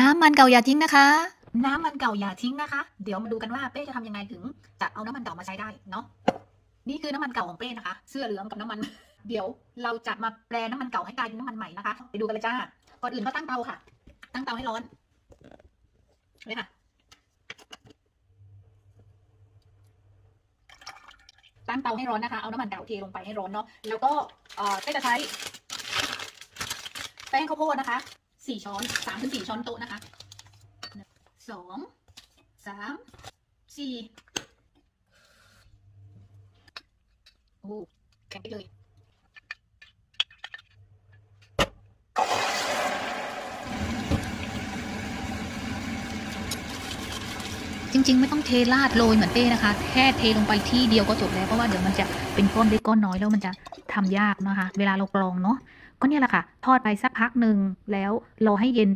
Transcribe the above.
น้ำมันเก่าอย่าทิ้งนะคะ น้ำมันเก่าอย่าทิ้งนะคะ เดี๋ยวมาดูกันว่าเป้จะทำยังไงถึงจะเอาน้ำมันเก่ามาใช้ได้เนาะ นี่คือน้ำมันเก่าของเป้นะคะ เสื้อเหลืองกับน้ำมัน เดี๋ยวเราจะมาแปลน้ำมันเก่าให้กลายเป็นน้ำมันใหม่นะคะ ไปดูกันเลยจ้า ก่อนอื่นก็ตั้งเตาค่ะ ตั้งเตาให้ร้อนเลยค่ะ ตั้งเตาให้ร้อนนะคะ เอาน้ำมันเก่าเทลงไปให้ร้อนเนาะ แล้วก็เออเป้จะใช้แป้งข้าวโพดนะคะ สี่ช้อนสามถึงสี่ช้อนโต๊ะนะคะสองสามสี่โอ้แข็งไปเลย จริง ๆ ไม่ต้องเทราดโรยเหมือนเต้นะคะ แค่เทลงไปที่เดียวก็จบแล้วเพราะว่าเดี๋ยวมันจะเป็นก้อนเล็กก้อนน้อยแล้วมันจะทำยากนะคะ เวลาเรากรองเนาะก็เนี่ยแหละค่ะ ทอดไปสักพักหนึ่งแล้วรอให้เย็น